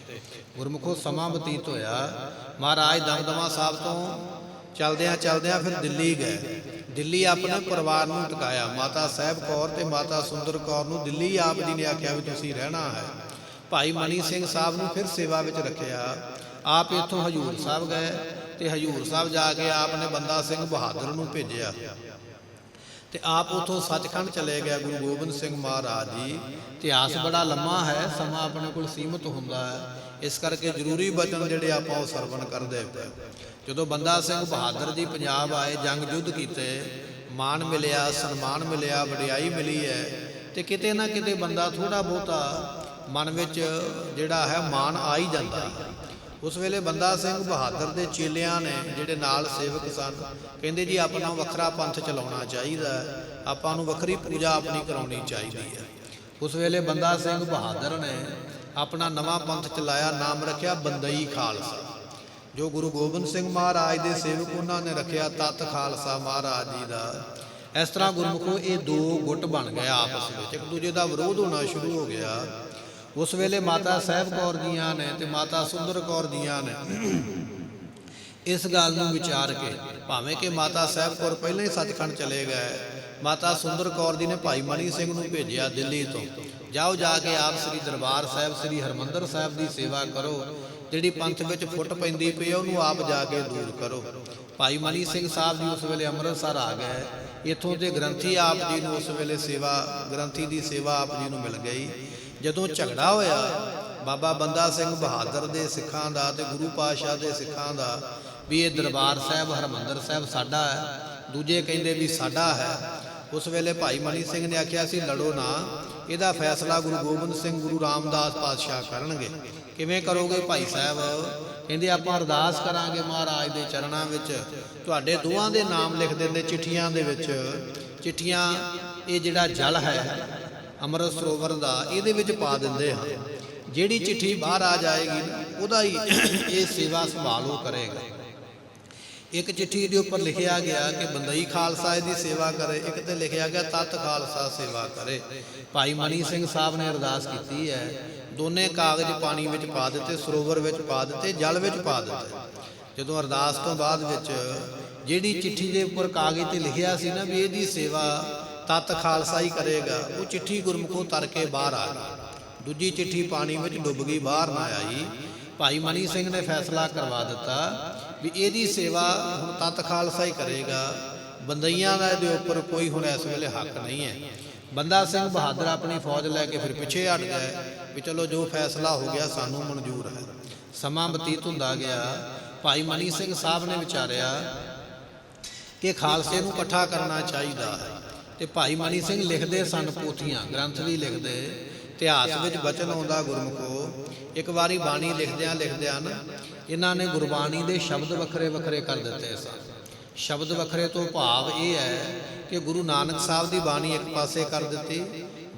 ਗੁਰਮੁਖੋ ਸਮਾਂ ਬਤੀਤ ਹੋਇਆ। ਮਹਾਰਾਜ ਦਮਦਮਾ ਸਾਹਿਬ ਤੋਂ ਚਲਦਿਆਂ ਚਲਦਿਆਂ ਫਿਰ ਦਿੱਲੀ ਗਏ। ਦਿੱਲੀ ਆਪਣੇ ਪਰਿਵਾਰ ਨੂੰ ਟਿਕਾਇਆ। ਮਾਤਾ ਸਾਹਿਬ ਕੌਰ ਤੇ ਮਾਤਾ ਸੁੰਦਰ ਕੌਰ ਨੂੰ ਦਿੱਲੀ ਆਪ ਜੀ ਨੇ ਆਖਿਆ ਵੀ ਤੁਸੀਂ ਰਹਿਣਾ ਹੈ। ਭਾਈ ਮਨੀ ਸਿੰਘ ਸਾਹਿਬ ਨੂੰ ਫਿਰ ਸੇਵਾ ਵਿੱਚ ਰੱਖਿਆ। ਆਪ ਇੱਥੋਂ ਹਜੂਰ ਸਾਹਿਬ ਗਏ ਤੇ ਹਜੂਰ ਸਾਹਿਬ ਜਾ ਕੇ ਆਪ ਨੇ ਬੰਦਾ ਸਿੰਘ ਬਹਾਦਰ ਨੂੰ ਭੇਜਿਆ। ਤੇ ਆਪ ਉਥੋਂ ਸੱਚਖੰਡ ਚਲੇ ਗਿਆ ਗੁਰੂ ਗੋਬਿੰਦ ਸਿੰਘ ਮਹਾਰਾਜ ਜੀ। ਇਤਿਹਾਸ ਬੜਾ ਲੰਮਾ ਹੈ, ਸਮਾਂ ਆਪਣੇ ਕੋਲ ਸੀਮਤ ਹੁੰਦਾ ਹੈ। ਇਸ ਕਰਕੇ ਜ਼ਰੂਰੀ ਬਚਨ ਜਿਹੜੇ ਆਪਾਂ ਉਹ ਸਰਵਣ ਕਰਦੇ ਪਏ ਜਦੋਂ ਬੰਦਾ ਸਿੰਘ ਬਹਾਦਰ ਜੀ ਪੰਜਾਬ ਆਏ, ਜੰਗ ਯੁੱਧ ਕੀਤੇ, ਮਾਣ ਮਿਲਿਆ, ਸਨਮਾਨ ਮਿਲਿਆ, ਵਡਿਆਈ ਮਿਲੀ ਹੈ, ਤੇ ਕਿਤੇ ਨਾ ਕਿਤੇ ਬੰਦਾ ਥੋੜਾ ਬਹੁਤਾ ਮਨ ਵਿੱਚ ਜਿਹੜਾ ਹੈ ਮਾਣ ਆ ਹੀ ਜਾਂਦਾ। ਹੈ ਉਸ ਵੇਲੇ ਬੰਦਾ ਸਿੰਘ ਬਹਾਦਰ ਦੇ ਚੇਲਿਆਂ ਨੇ ਜਿਹੜੇ ਨਾਲ ਸੇਵਕ ਸਨ, ਕਹਿੰਦੇ ਜੀ ਆਪਣਾ ਵੱਖਰਾ ਪੰਥ ਚਲਾਉਣਾ ਚਾਹੀਦਾ ਆਪਾਂ ਨੂੰ ਵੱਖਰੀ ਪੂਜਾ ਆਪਣੀ ਕਰਾਉਣੀ ਚਾਹੀਦੀ ਹੈ। ਉਸ ਵੇਲੇ ਬੰਦਾ ਸਿੰਘ ਬਹਾਦਰ ਨੇ ਆਪਣਾ ਨਵਾਂ ਪੰਥ ਚਲਾਇਆ, ਨਾਮ ਰੱਖਿਆ ਬੰਦਈ ਖਾਲਸਾ। ਜੋ ਗੁਰੂ ਗੋਬਿੰਦ ਸਿੰਘ ਮਹਾਰਾਜ ਦੇ ਸੇਵਕ ਉਹਨਾਂ ਨੇ ਰੱਖਿਆ ਤਤ ਖਾਲਸਾ ਮਹਾਰਾਜ ਜੀ ਦਾ। ਇਸ ਤਰ੍ਹਾਂ ਗੁਰਮੁਖੋ ਇਹ ਦੋ ਗੁੱਟ ਬਣ ਗਏ ਆਪਸ ਵਿੱਚ, ਇੱਕ ਦੂਜੇ ਦਾ ਵਿਰੋਧ ਹੋਣਾ ਸ਼ੁਰੂ ਹੋ ਗਿਆ। ਉਸ ਵੇਲੇ ਮਾਤਾ ਸਾਹਿਬ ਕੌਰ ਜੀਆਂ ਨੇ ਤੇ ਮਾਤਾ ਸੁੰਦਰ ਕੌਰ ਜੀਆਂ ਨੇ ਇਸ ਗੱਲ ਨੂੰ ਵਿਚਾਰ ਕੇ, ਭਾਵੇਂ ਕਿ ਮਾਤਾ ਸਾਹਿਬ ਕੌਰ ਪਹਿਲਾਂ ਹੀ ਸੱਚਖੰਡ ਚਲੇ ਗਏ, ਮਾਤਾ ਸੁੰਦਰ ਕੌਰ ਜੀ ਨੇ ਭਾਈ ਮਣੀ ਸਿੰਘ ਨੂੰ ਭੇਜਿਆ ਦਿੱਲੀ ਤੋਂ। ਜਾਓ ਜਾ ਕੇ ਆਪ ਸ੍ਰੀ ਦਰਬਾਰ ਸਾਹਿਬ, ਸ੍ਰੀ ਹਰਮੰਦਰ ਸਾਹਿਬ ਦੀ ਸੇਵਾ ਕਰੋ, ਜਿਹੜੀ ਪੰਥ ਵਿੱਚ ਫੁੱਟ ਪੈਂਦੀ ਪਈ ਉਹਨੂੰ ਆਪ ਜਾ ਕੇ ਦੂਰ ਕਰੋ। ਭਾਈ ਮਨੀ ਸਿੰਘ ਸਾਹਿਬ ਜੀ ਉਸ ਵੇਲੇ ਅੰਮ੍ਰਿਤਸਰ ਆ ਗਏ, ਇੱਥੋਂ ਦੇ ਗ੍ਰੰਥੀ ਆਪ ਜੀ ਨੂੰ ਉਸ ਵੇਲੇ ਸੇਵਾ, ਗ੍ਰੰਥੀ ਦੀ ਸੇਵਾ ਆਪ ਜੀ ਨੂੰ ਮਿਲ ਗਈ। ਜਦੋਂ ਝਗੜਾ ਹੋਇਆ, ਬਾਬਾ ਬੰਦਾ ਸਿੰਘ ਬਹਾਦਰ ਦੇ ਸਿੱਖਾਂ ਦਾ ਤੇ ਗੁਰੂ ਪਾਤਸ਼ਾਹ ਦੇ ਸਿੱਖਾਂ ਦਾ ਵੀ ਇਹ ਦਰਬਾਰ ਸਾਹਿਬ, ਹਰਮੰਦਰ ਸਾਹਿਬ ਸਾਡਾ ਹੈ, ਦੂਜੇ ਕਹਿੰਦੇ ਵੀ ਸਾਡਾ ਹੈ। ਉਸ ਵੇਲੇ ਭਾਈ ਮਨੀ ਸਿੰਘ ਨੇ ਆਖਿਆ ਸੀ, ਲੜੋ ਨਾ, ਇਹਦਾ ਫੈਸਲਾ ਗੁਰੂ ਗੋਬਿੰਦ ਸਿੰਘ, ਗੁਰੂ ਰਾਮਦਾਸ ਪਾਤਸ਼ਾਹ ਕਰਨਗੇ। ਕਿਵੇਂ ਕਰੋਗੇ ਭਾਈ ਸਾਹਿਬ? ਕਹਿੰਦੇ, ਆਪਾਂ ਅਰਦਾਸ ਕਰਾਂਗੇ ਮਹਾਰਾਜ ਦੇ ਚਰਨਾਂ ਵਿੱਚ। ਤੁਹਾਡੇ ਦੋਹਾਂ ਦੇ ਨਾਮ ਲਿਖ ਦਿੰਦੇ ਚਿੱਠੀਆਂ ਦੇ ਵਿੱਚ। ਚਿੱਠੀਆਂ, ਇਹ ਜਿਹੜਾ ਜਲ ਹੈ ਅੰਮ੍ਰਿਤ ਸਰੋਵਰ ਦਾ ਇਹਦੇ ਵਿੱਚ ਪਾ ਦਿੰਦੇ ਹਾਂ। ਜਿਹੜੀ ਚਿੱਠੀ ਬਾਹਰ ਆ ਜਾਏਗੀ, ਉਹਦਾ ਹੀ ਇਹ ਸੇਵਾ ਸੰਭਾਲ ਉਹ ਕਰੇਗਾ। ਇੱਕ ਚਿੱਠੀ ਦੇ ਉੱਪਰ ਲਿਖਿਆ ਗਿਆ ਕਿ ਬੰਦਈ ਖਾਲਸਾ ਇਹਦੀ ਸੇਵਾ ਕਰੇ। ਇੱਕ ਤੇ ਲਿਖਿਆ ਗਿਆ, ਤਤ ਖਾਲਸਾ ਸੇਵਾ ਕਰੇ। ਭਾਈ ਮਨੀ ਸਿੰਘ ਸਾਹਿਬ ਨੇ ਅਰਦਾਸ ਕੀਤੀ ਹੈ, ਦੋਨੇ ਕਾਗਜ਼ ਪਾਣੀ ਵਿੱਚ ਪਾ ਦਿੱਤੇ, ਸਰੋਵਰ ਵਿੱਚ ਪਾ ਦਿੱਤੇ, ਜਲ ਵਿੱਚ ਪਾ ਦਿੱਤੇ। ਜਦੋਂ ਅਰਦਾਸ ਤੋਂ ਬਾਅਦ ਵਿੱਚ ਜਿਹੜੀ ਚਿੱਠੀ ਦੇ ਉੱਪਰ ਕਾਗਜ਼ ਤੇ ਲਿਖਿਆ ਸੀ ਨਾ ਵੀ ਇਹਦੀ ਸੇਵਾ ਤਤ ਖਾਲਸਾ ਹੀ ਕਰੇਗਾ। ਉਹ ਚਿੱਠੀ ਗੁਰਮੁਖੋਂ ਤਰ ਕੇ ਬਾਹਰ ਆ ਗਈ। ਦੂਜੀ ਚਿੱਠੀ ਪਾਣੀ ਵਿੱਚ ਡੁੱਬ ਗਈ, ਬਾਹਰ ਨਾ ਆਈ। ਭਾਈ ਮਨੀ ਸਿੰਘ ਨੇ ਫੈਸਲਾ ਕਰਵਾ ਦਿੱਤਾ ਵੀ ਇਹਦੀ ਸੇਵਾ ਹੁਣ ਤਤ ਖਾਲਸਾ ਹੀ ਕਰੇਗਾ। ਬੰਦਈਆਂ ਦਾ ਇਹਦੇ ਉੱਪਰ ਕੋਈ ਹੁਣ ਇਸ ਵੇਲੇ ਹੱਕ ਨਹੀਂ ਹੈ। ਬੰਦਾ ਸਿੰਘ ਬਹਾਦਰ ਆਪਣੀ ਫੌਜ ਲੈ ਕੇ ਫਿਰ ਪਿੱਛੇ ਹਟ ਗਏ ਵੀ ਚਲੋ ਜੋ ਫੈਸਲਾ ਹੋ ਗਿਆ ਸਾਨੂੰ ਮਨਜ਼ੂਰ ਹੈ। ਸਮਾਂ ਬਤੀਤ ਹੁੰਦਾ ਗਿਆ। ਭਾਈ ਮਨੀ ਸਿੰਘ ਸਾਹਿਬ ਨੇ ਵਿਚਾਰਿਆ ਕਿ ਖਾਲਸੇ ਨੂੰ ਇਕੱਠਾ ਕਰਨਾ ਚਾਹੀਦਾ ਹੈ। ਤੇ ਭਾਈ ਮਨੀ ਸਿੰਘ ਲਿਖਦੇ ਸਨ ਪੋਥੀਆਂ, ਗ੍ਰੰਥ ਵੀ ਲਿਖਦੇ। ਇਤਿਹਾਸ ਵਿੱਚ ਬਚਨ ਆਉਂਦਾ ਗੁਰਮੁਖੋ। ਇੱਕ ਵਾਰੀ ਬਾਣੀ ਲਿਖਦਿਆਂ ਲਿਖਦਿਆਂ ਨਾ, ਇਹਨਾਂ ਨੇ ਗੁਰਬਾਣੀ ਦੇ ਸ਼ਬਦ ਵੱਖਰੇ ਵੱਖਰੇ ਕਰ ਦਿੱਤੇ ਸਨ। ਸ਼ਬਦ ਵੱਖਰੇ ਤੋਂ ਭਾਵ ਇਹ ਹੈ ਕਿ ਗੁਰੂ ਨਾਨਕ ਸਾਹਿਬ ਦੀ ਬਾਣੀ ਇੱਕ ਪਾਸੇ ਕਰ ਦਿੱਤੀ,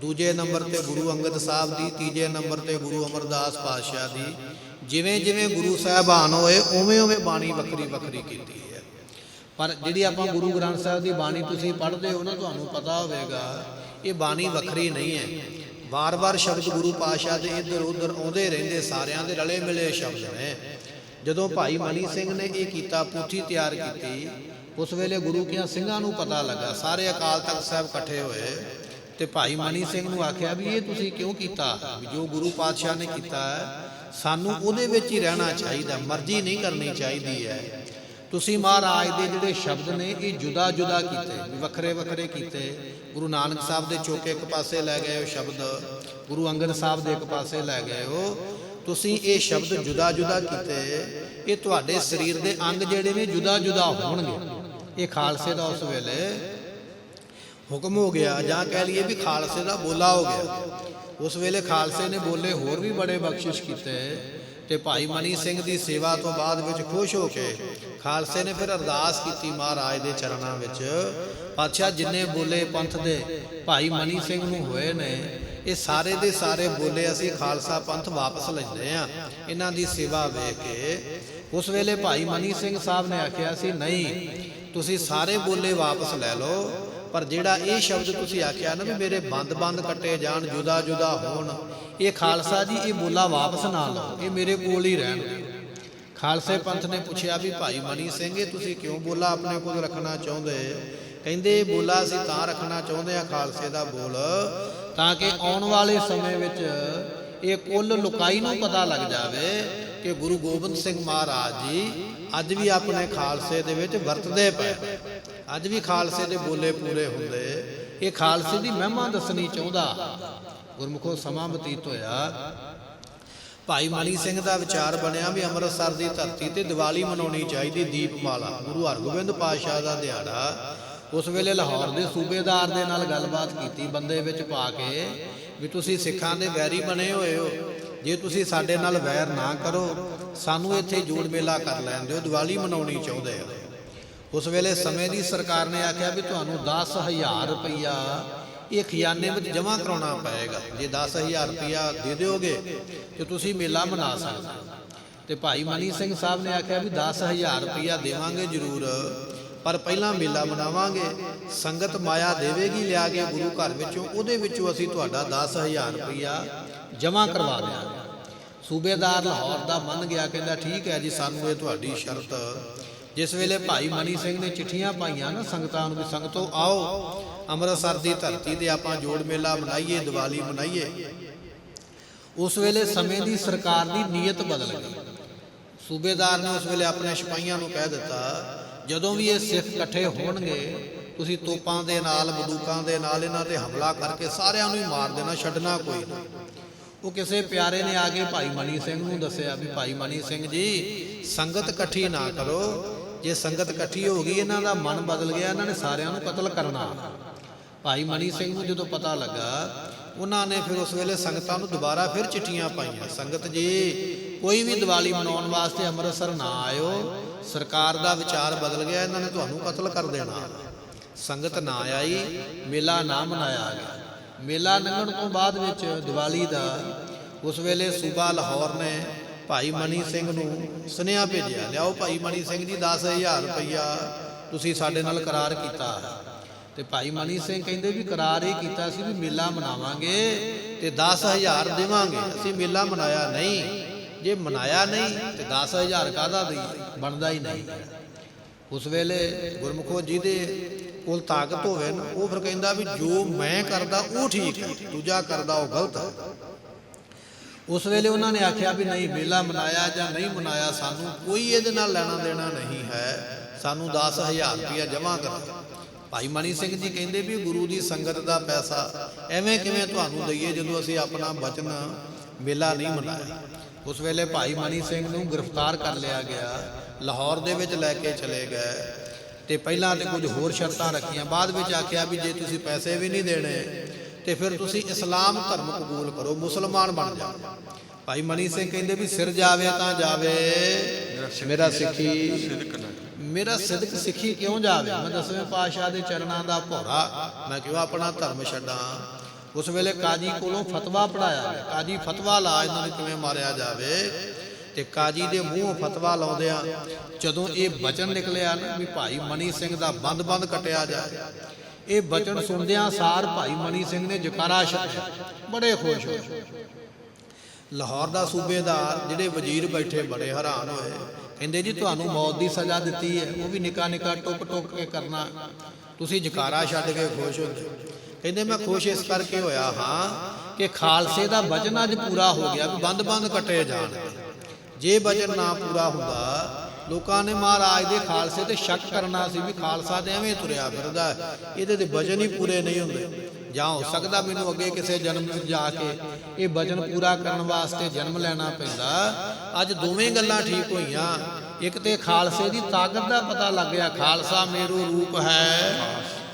ਦੂਜੇ ਨੰਬਰ ਤੇ ਗੁਰੂ ਅੰਗਦ ਸਾਹਿਬ ਦੀ, ਤੀਜੇ ਨੰਬਰ ਤੇ ਗੁਰੂ ਅਮਰਦਾਸ ਪਾਤਸ਼ਾਹ ਦੀ। ਜਿਵੇਂ ਜਿਵੇਂ ਗੁਰੂ ਸਾਹਿਬਾਨ ਹੋਏ ਉਵੇਂ ਉਵੇਂ ਬਾਣੀ ਵੱਖਰੀ ਵੱਖਰੀ ਕੀਤੀ। ਪਰ ਜਿਹੜੀ ਆਪਾਂ ਗੁਰੂ ਗ੍ਰੰਥ ਸਾਹਿਬ ਦੀ ਬਾਣੀ ਤੁਸੀਂ ਪੜ੍ਹਦੇ ਹੋ ਨਾ, ਤੁਹਾਨੂੰ ਪਤਾ ਹੋਵੇਗਾ, ਇਹ ਬਾਣੀ ਵੱਖਰੀ ਨਹੀਂ ਹੈ। ਵਾਰ-ਵਾਰ ਸ਼ਬਦ ਗੁਰੂ ਪਾਤਸ਼ਾਹ ਦੇ ਇੱਧਰ ਉੱਧਰ ਆਉਂਦੇ ਰਹਿੰਦੇ, ਸਾਰਿਆਂ ਦੇ ਰਲੇ ਮਿਲੇ ਸ਼ਬਦ ਨੇ। ਜਦੋਂ ਭਾਈ ਮਨੀ ਸਿੰਘ ਨੇ ਇਹ ਕੀਤਾ, ਪੂਥੀ ਤਿਆਰ ਕੀਤੀ, ਉਸ ਵੇਲੇ ਗੁਰੂ ਕਿਆਂ ਸਿੰਘਾਂ ਨੂੰ ਪਤਾ ਲੱਗਾ, ਸਾਰੇ ਅਕਾਲ ਤਖਤ ਸਾਹਿਬ ਇਕੱਠੇ ਹੋਏ ਤੇ ਭਾਈ ਮਨੀ ਸਿੰਘ ਨੂੰ ਆਖਿਆ ਵੀ ਇਹ ਤੁਸੀਂ ਕਿਉਂ ਕੀਤਾ? ਜੋ ਗੁਰੂ ਪਾਤਸ਼ਾਹ ਨੇ ਕੀਤਾ ਸਾਨੂੰ ਉਹਦੇ ਵਿੱਚ ਹੀ ਰਹਿਣਾ ਚਾਹੀਦਾ, ਮਰਜ਼ੀ ਨਹੀਂ ਕਰਨੀ ਚਾਹੀਦੀ ਹੈ। ਤੁਸੀਂ ਮਹਾਰਾਜ ਦੇ ਜਿਹੜੇ ਸ਼ਬਦ ਨੇ, ਇਹ ਜੁਦਾ ਜੁਦਾ ਕੀਤੇ, ਵੱਖਰੇ ਵੱਖਰੇ ਕੀਤੇ। ਗੁਰੂ ਨਾਨਕ ਸਾਹਿਬ ਦੇ ਚੋਕੇ ਇੱਕ ਪਾਸੇ ਲੈ ਗਏ ਹੋ ਸ਼ਬਦ, ਗੁਰੂ ਅੰਗਦ ਸਾਹਿਬ ਦੇ ਇੱਕ ਪਾਸੇ ਲੈ ਗਏ ਹੋ ਤੁਸੀਂ ਇਹ ਸ਼ਬਦ ਜੁਦਾ ਜੁਦਾ ਕੀਤੇ, ਇਹ ਤੁਹਾਡੇ ਸਰੀਰ ਦੇ ਅੰਗ ਜਿਹੜੇ ਨੇ ਜੁਦਾ ਜੁਦਾ ਹੋਣਗੇ। ਇਹ ਖਾਲਸੇ ਦਾ ਉਸ ਵੇਲੇ ਹੁਕਮ ਹੋ ਗਿਆ, ਜਾਂ ਕਹਿ ਲਈਏ ਵੀ ਖਾਲਸੇ ਦਾ ਬੋਲਾ ਹੋ ਗਿਆ। ਉਸ ਵੇਲੇ ਖਾਲਸੇ ਨੇ ਬੋਲੇ ਹੋਰ ਵੀ ਬੜੇ ਬਖਸ਼ਿਸ਼ ਕੀਤੇ। ਤੇ ਭਾਈ ਮਨੀ ਸਿੰਘ ਦੀ ਸੇਵਾ ਤੋਂ ਬਾਅਦ ਵਿੱਚ ਖੁਸ਼ ਹੋ ਕੇ ਖਾਲਸੇ ਨੇ ਫਿਰ ਅਰਦਾਸ ਕੀਤੀ ਮਹਾਰਾਜ ਦੇ ਚਰਨਾਂ ਵਿੱਚ। ਪਾਤਸ਼ਾਹ, ਜਿੰਨੇ ਬੋਲੇ ਪੰਥ ਦੇ ਭਾਈ ਮਨੀ ਸਿੰਘ ਨੂੰ ਹੋਏ ਨੇ, ਇਹ ਸਾਰੇ ਦੇ ਸਾਰੇ ਬੋਲੇ ਅਸੀਂ ਖਾਲਸਾ ਪੰਥ ਵਾਪਸ ਲੈਂਦੇ ਆ ਇਹਨਾਂ ਦੀ ਸੇਵਾ ਵੇਖ ਕੇ। ਉਸ ਵੇਲੇ ਭਾਈ ਮਨੀ ਸਿੰਘ ਸਾਹਿਬ ਨੇ ਆਖਿਆ ਸੀ, ਨਹੀਂ, ਤੁਸੀਂ ਸਾਰੇ ਬੋਲੇ ਵਾਪਸ ਲੈ ਲਓ ਪਰ ਜਿਹੜਾ ਇਹ ਸ਼ਬਦ ਤੁਸੀਂ ਆਖਿਆ ਨਾ ਵੀ ਮੇਰੇ ਬੰਦ-ਬੰਦ ਕੱਟੇ ਜਾਣ ਜੁਦਾ-ਜੁਦਾ ਹੋਣ, ਇਹ ਖਾਲਸਾ ਜੀ, ਇਹ ਬੋਲਾ ਵਾਪਸ ਨਾ ਲਓ, ਇਹ ਮੇਰੇ ਕੋਲ ਹੀ ਰਹਿਣ ਖਾਲਸੇ ਪੰਥ ਨੇ ਪੁੱਛਿਆ ਵੀ ਭਾਈ ਮਨੀ ਸਿੰਘ, ਇਹ ਤੁਸੀਂ ਕਿਉਂ ਬੋਲਾ ਆਪਣੇ ਕੋਲ ਰੱਖਣਾ ਚਾਹੁੰਦੇ? ਕਹਿੰਦੇ ਇਹ ਬੋਲਾ ਅਸੀਂ ਤਾਂ ਰੱਖਣਾ ਚਾਹੁੰਦੇ ਆ ਖਾਲਸੇ ਦਾ ਬੋਲ, ਤਾਂ ਕਿ ਆਉਣ ਵਾਲੇ ਸਮੇਂ ਵਿੱਚ ਇਹ ਕੁੱਲ ਲੁਕਾਈ ਨੂੰ ਪਤਾ ਲੱਗ ਜਾਵੇ ਕਿ ਗੁਰੂ ਗੋਬਿੰਦ ਸਿੰਘ ਮਹਾਰਾਜ ਜੀ ਅੱਜ ਵੀ ਆਪਣੇ ਖਾਲਸੇ ਦੇ ਵਿੱਚ ਵਰਤਦੇ ਪਏ। ਅੱਜ ਵੀ ਖਾਲਸੇ ਦੇ ਬੋਲੇ ਪੂਰੇ ਹੁੰਦੇ। ਇਹ ਖਾਲਸੇ ਦੀ ਮਹਿਮਾ ਦੱਸਣੀ ਚਾਹੁੰਦਾ। ਗੁਰਮੁਖੋ ਸਮਾਂ ਬਤੀਤ ਹੋਇਆ। ਭਾਈ ਮਨੀ ਸਿੰਘ ਦਾ ਵਿਚਾਰ ਬਣਿਆ ਵੀ ਅੰਮ੍ਰਿਤਸਰ ਦੀ ਧਰਤੀ ਤੇ ਦੀਵਾਲੀ ਮਨਾਉਣੀ ਚਾਹੀਦੀ ਦੀਪਮਾਲਾ। ਗੁਰੂ ਹਰਗੋਬਿੰਦ ਪਾਤਸ਼ਾਹ ਦਾ ਦਿਹਾੜਾ। ਉਸ ਵੇਲੇ ਲਾਹੌਰ ਦੇ ਸੂਬੇਦਾਰ ਦੇ ਨਾਲ ਗੱਲਬਾਤ ਕੀਤੀ, ਬੰਦੇ ਵਿੱਚ ਪਾ ਕੇ ਵੀ ਤੁਸੀਂ ਸਿੱਖਾਂ ਦੇ ਵੈਰੀ ਬਣੇ ਹੋਏ ਹੋ। ਜੇ ਤੁਸੀਂ ਸਾਡੇ ਨਾਲ ਵੈਰ ਨਾ ਕਰੋ, ਸਾਨੂੰ ਇੱਥੇ ਜੋੜ ਮੇਲਾ ਕਰ ਲੈਣ ਦਿਓ, ਦੀਵਾਲੀ ਮਨਾਉਣੀ ਚਾਹੁੰਦੇ ਆ। ਉਸ ਵੇਲੇ ਸਮੇਂ ਦੀ ਸਰਕਾਰ ਨੇ ਆਖਿਆ ਵੀ ਤੁਹਾਨੂੰ 10000 ਰੁਪਈਆ ਇਹ ਖਜ਼ਾਨੇ ਵਿੱਚ ਜਮ੍ਹਾਂ ਕਰਾਉਣਾ ਪਏਗਾ ਜੇ 10000 ਰੁਪਈਆ ਦੇ ਦਿਓਗੇ, ਤੇ ਤੁਸੀਂ ਮੇਲਾ ਮਨਾ ਸਕਦੇ ਹੋ। ਤੇ ਭਾਈ ਮਨੀ ਸਿੰਘ ਸਾਹਿਬ ਨੇ ਆਖਿਆ ਵੀ 10000 ਰੁਪਈਆ ਦੇਵਾਂਗੇ ਜ਼ਰੂਰ, ਪਰ ਪਹਿਲਾਂ ਮੇਲਾ ਮਨਾਵਾਂਗੇ, ਸੰਗਤ ਮਾਇਆ ਦੇਵੇਗੀ ਲਿਆ ਕੇ ਗੁਰੂ ਘਰ ਵਿੱਚੋਂ, ਉਹਦੇ ਵਿੱਚੋਂ ਅਸੀਂ ਤੁਹਾਡਾ 10000 ਰੁਪਈਆ ਜਮ੍ਹਾਂ ਕਰਵਾ ਦਿਆਂਗੇ ਸੂਬੇਦਾਰ ਲਾਹੌਰ ਦਾ ਮੰਨ ਗਿਆ, ਕਹਿੰਦਾ ਠੀਕ ਹੈ ਜੀ, ਸਾਨੂੰ ਇਹ ਤੁਹਾਡੀ ਸ਼ਰਤ ਜਿਸ ਵੇਲੇ ਭਾਈ ਮਨੀ ਸਿੰਘ ਨੇ ਚਿੱਠੀਆਂ ਪਾਈਆਂ ਨਾ ਸੰਗਤਾਂ ਨੂੰ ਵੀ, ਸੰਗਤੋ ਆਓ, ਅੰਮ੍ਰਿਤਸਰ ਦੀ ਧਰਤੀ ਤੇ ਆਪਾਂ ਜੋੜ ਮੇਲਾ ਮਨਾਈਏ, ਦੀਵਾਲੀ ਮਨਾਈਏ। ਉਸ ਵੇਲੇ ਸਮੇਂ ਦੀ ਸਰਕਾਰ ਦੀ ਨੀਅਤ ਬਦਲ ਗਈ। ਸੂਬੇਦਾਰ ਨੇ ਉਸ ਵੇਲੇ ਆਪਣੇ ਸਿਪਾਹੀਆਂ ਨੂੰ ਕਹਿ ਦਿੱਤਾ, ਜਦੋਂ ਵੀ ਇਹ ਸਿੱਖ ਇਕੱਠੇ ਹੋਣਗੇ, ਤੁਸੀਂ ਤੋਪਾਂ ਦੇ ਨਾਲ, ਬੰਦੂਕਾਂ ਦੇ ਨਾਲ ਇਹਨਾਂ ਤੇ ਹਮਲਾ ਕਰਕੇ ਸਾਰਿਆਂ ਨੂੰ ਹੀ ਮਾਰ ਦੇਣਾ, ਛੱਡਣਾ ਕੋਈ ਨਾ ਉਹ ਕਿਸੇ ਪਿਆਰੇ ਨੇ ਆ ਕੇ ਭਾਈ ਮਨੀ ਸਿੰਘ ਨੂੰ ਦੱਸਿਆ ਵੀ, ਭਾਈ ਮਨੀ ਸਿੰਘ ਜੀ, ਸੰਗਤ ਇਕੱਠੀ ਨਾ ਕਰੋ ਜੇ ਸੰਗਤ ਇਕੱਠੀ ਹੋ ਗਈ, ਇਹਨਾਂ ਦਾ ਮਨ ਬਦਲ ਗਿਆ, ਇਹਨਾਂ ਨੇ ਸਾਰਿਆਂ ਨੂੰ ਕਤਲ ਕਰਨਾ। ਭਾਈ ਮਨੀ ਸਿੰਘ ਨੂੰ ਜਦੋਂ ਪਤਾ ਲੱਗਾ, ਉਹਨਾਂ ਨੇ ਫਿਰ ਉਸ ਵੇਲੇ ਸੰਗਤਾਂ ਨੂੰ ਦੁਬਾਰਾ ਫਿਰ ਚਿੱਠੀਆਂ ਪਾਈਆਂ, ਸੰਗਤ ਜੀ, ਕੋਈ ਵੀ ਦੀਵਾਲੀ ਮਨਾਉਣ ਵਾਸਤੇ ਅੰਮ੍ਰਿਤਸਰ ਨਾ ਆਇਓ। ਸਰਕਾਰ ਦਾ ਵਿਚਾਰ ਬਦਲ ਗਿਆ, ਇਹਨਾਂ ਨੇ ਤੁਹਾਨੂੰ ਕਤਲ ਕਰ ਦੇਣਾ। ਸੰਗਤ ਨਾ ਆਈ, ਮੇਲਾ ਨਾ ਮਨਾਇਆ ਗਿਆ। ਮੇਲਾ ਲੰਘਣ ਤੋਂ ਬਾਅਦ ਵਿੱਚ ਦੀਵਾਲੀ ਦਾ ਉਸ ਵੇਲੇ ਸੂਬਾ ਲਾਹੌਰ ਨੇ ਭਾਈ ਮਨੀ ਸਿੰਘ ਨੂੰ ਸੁਨੇਹਾ ਭੇਜਿਆ, ਲਿਆਓ ਭਾਈ ਮਨੀ ਸਿੰਘ ਜੀ 10000 ਰੁਪਈਆ ਤੁਸੀਂ ਸਾਡੇ ਨਾਲ ਕਰਾਰ ਕੀਤਾ। ਤੇ ਭਾਈ ਮਨੀ ਸਿੰਘ ਕਹਿੰਦੇ ਵੀ ਕਰਾਰ ਇਹ ਕੀਤਾ ਸੀ ਵੀ ਮੇਲਾ ਮਨਾਵਾਂਗੇ ਤੇ 10000 ਦੇਵਾਂਗੇ। ਅਸੀਂ ਮੇਲਾ ਮਨਾਇਆ ਨਹੀਂ। ਜੇ ਮਨਾਇਆ ਨਹੀਂ ਤੇ 10000 ਕਾਹਦਾ ਦੇ ਬਣਦਾ ਹੀ ਨਹੀਂ। ਉਸ ਵੇਲੇ ਗੁਰਮੁਖੋ ਜੀ ਦੇ ਕੋਲ ਤਾਕਤ ਹੋਵੇ ਨਾ, ਉਹ ਫਿਰ ਕਹਿੰਦਾ ਵੀ ਜੋ ਮੈਂ ਕਰਦਾ ਉਹ ਠੀਕ ਹੈ, ਦੂਜਾ ਕਰਦਾ ਉਹ ਗਲਤ ਹੈ। ਉਸ ਵੇਲੇ ਉਹਨਾਂ ਨੇ ਆਖਿਆ ਵੀ ਨਹੀਂ, ਮੇਲਾ ਮਨਾਇਆ ਜਾਂ ਨਹੀਂ ਮਨਾਇਆ, ਸਾਨੂੰ ਕੋਈ ਇਹਦੇ ਨਾਲ ਲੈਣਾ ਦੇਣਾ ਨਹੀਂ ਹੈ। ਸਾਨੂੰ 10000 ਰੁਪਇਆ ਜਮ੍ਹਾਂ ਕਰੋ। ਭਾਈ ਮਣੀ ਸਿੰਘ ਜੀ ਕਹਿੰਦੇ ਵੀ ਗੁਰੂ ਦੀ ਸੰਗਤ ਦਾ ਪੈਸਾ ਐਵੇਂ ਕਿਵੇਂ ਤੁਹਾਨੂੰ ਦਈਏ ਜਦੋਂ ਅਸੀਂ ਆਪਣਾ ਬਚਨ ਮੇਲਾ ਨਹੀਂ ਮਨਾਇਆ। ਉਸ ਵੇਲੇ ਭਾਈ ਮਣੀ ਸਿੰਘ ਨੂੰ ਗ੍ਰਿਫਤਾਰ ਕਰ ਲਿਆ ਗਿਆ, ਲਾਹੌਰ ਦੇ ਵਿੱਚ ਲੈ ਕੇ ਚਲੇ ਗਏ। ਤੇ ਪਹਿਲਾਂ ਤੇ ਕੁਝ ਹੋਰ ਸ਼ਰਤਾਂ ਰੱਖੀਆਂ, ਬਾਅਦ ਵਿੱਚ ਆਖਿਆ ਵੀ ਜੇ ਤੁਸੀਂ ਪੈਸੇ ਵੀ ਨਹੀਂ ਦੇਣੇ ਤੇ ਫਿਰ ਤੁਸੀਂ ਇਸਲਾਮ ਧਰਮ ਕਬੂਲ ਕਰੋ, ਮੁਸਲਮਾਨ ਬਣ ਜਾਓ। ਭਾਈ ਮਨੀ ਸਿੰਘ ਕਹਿੰਦੇ ਵੀ ਸਿਰ ਜਾਵੇ ਤਾਂ ਜਾਵੇ। ਮੇਰਾ ਸਿੱਖੀ ਮੇਰਾ ਸਿਦਕ ਸਿੱਖੀ ਕਿਉਂ ਜਾਵੇ? ਮੈਂ ਦਸਵੇਂ ਪਾਤਸ਼ਾਹ ਦੇ ਚਰਨਾਂ ਦਾ ਭੋਰਾ। ਮੈਂ ਕਿਉਂ ਆਪਣਾ ਧਰਮ ਛੱਡਾਂ। ਉਸ ਵੇਲੇ ਕਾਜੀ ਕੋਲੋਂ ਫਤਵਾ ਪੜਾਇਆ ਕਾਜੀ ਫਤਵਾ ਲਾ ਇਹਨਾਂ ਨੂੰ ਕਿਵੇਂ ਮਾਰਿਆ ਜਾਵੇ? ਤੇ ਕਾਜੀ ਦੇ ਮੂੰਹੋਂ ਫਤਵਾ ਲਾਉਂਦਿਆਂ ਜਦੋਂ ਇਹ ਬਚਨ ਨਿਕਲਿਆ ਨਾ ਵੀ ਭਾਈ ਮਨੀ ਸਿੰਘ ਦਾ ਬੰਦ-ਬੰਦ ਕਟਿਆ ਜਾਏ ਇਹ ਬਚਨ ਸੁਣਦਿਆਂ ਸਾਰ ਭਾਈ ਮਨੀ ਸਿੰਘ ਨੇ ਜਕਾਰਾ ਛੱਡਿਆ ਬੜੇ ਖੁਸ਼ ਹੋਏ। ਲਾਹੌਰ ਦਾ ਸੂਬੇਦਾਰ ਜਿਹੜੇ ਵਜ਼ੀਰ ਬੈਠੇ ਬੜੇ ਹੈਰਾਨ ਹੋਏ। ਕਹਿੰਦੇ ਜੀ, ਤੁਹਾਨੂੰ ਮੌਤ ਦੀ ਸਜ਼ਾ ਦਿੱਤੀ ਹੈ। ਉਹ ਵੀ ਨਿਕਾ ਨਿਕਾ ਟੁਕ ਟੁੱਕ ਕੇ ਕਰਨਾ। ਤੁਸੀਂ ਜਕਾਰਾ ਛੱਡ ਕੇ ਖੁਸ਼ ਹੁੰਦੇ ਕਹਿੰਦੇ, ਮੈਂ ਖੁਸ਼ ਇਸ ਕਰਕੇ ਹੋਇਆ ਹਾਂ ਕਿ ਖਾਲਸੇ ਦਾ ਵਚਨ ਅੱਜ ਪੂਰਾ ਹੋ ਗਿਆ। ਵੀ ਬੰਦ-ਬੰਦ ਕੱਟੇ ਜਾਣ। ਜੇ ਵਚਨ ਨਾ ਪੂਰਾ ਹੁੰਦਾ ਲੋਕਾਂ ਨੇ ਮਹਾਰਾਜ ਦੇ ਖਾਲਸੇ ਤੇ ਸ਼ੱਕ ਕਰਨਾ ਸੀ ਵੀ ਖਾਲਸਾ ਤੇ ਐਵੇਂ ਤੁਰਿਆ ਫਿਰਦਾ ਇਹਦੇ ਤੇ ਵਚਨ ਹੀ ਪੂਰੇ ਨਹੀਂ ਹੁੰਦੇ। ਜਾਂ ਹੋ ਸਕਦਾ ਮੈਨੂੰ ਅੱਗੇ ਕਿਸੇ ਜਨਮ ਵਿੱਚ ਜਾ ਕੇ ਇਹ ਵਜਨ ਪੂਰਾ ਕਰਨ ਵਾਸਤੇ ਜਨਮ ਲੈਣਾ ਪੈਂਦਾ। ਅੱਜ ਦੋਵੇਂ ਗੱਲਾਂ ਠੀਕ ਹੋਈਆਂ। ਇੱਕ ਤੇ ਖਾਲਸੇ ਦੀ ਤਾਕਤ ਦਾ ਪਤਾ ਲੱਗ ਗਿਆ, ਖਾਲਸਾ ਮੇਰੂ ਰੂਪ ਹੈ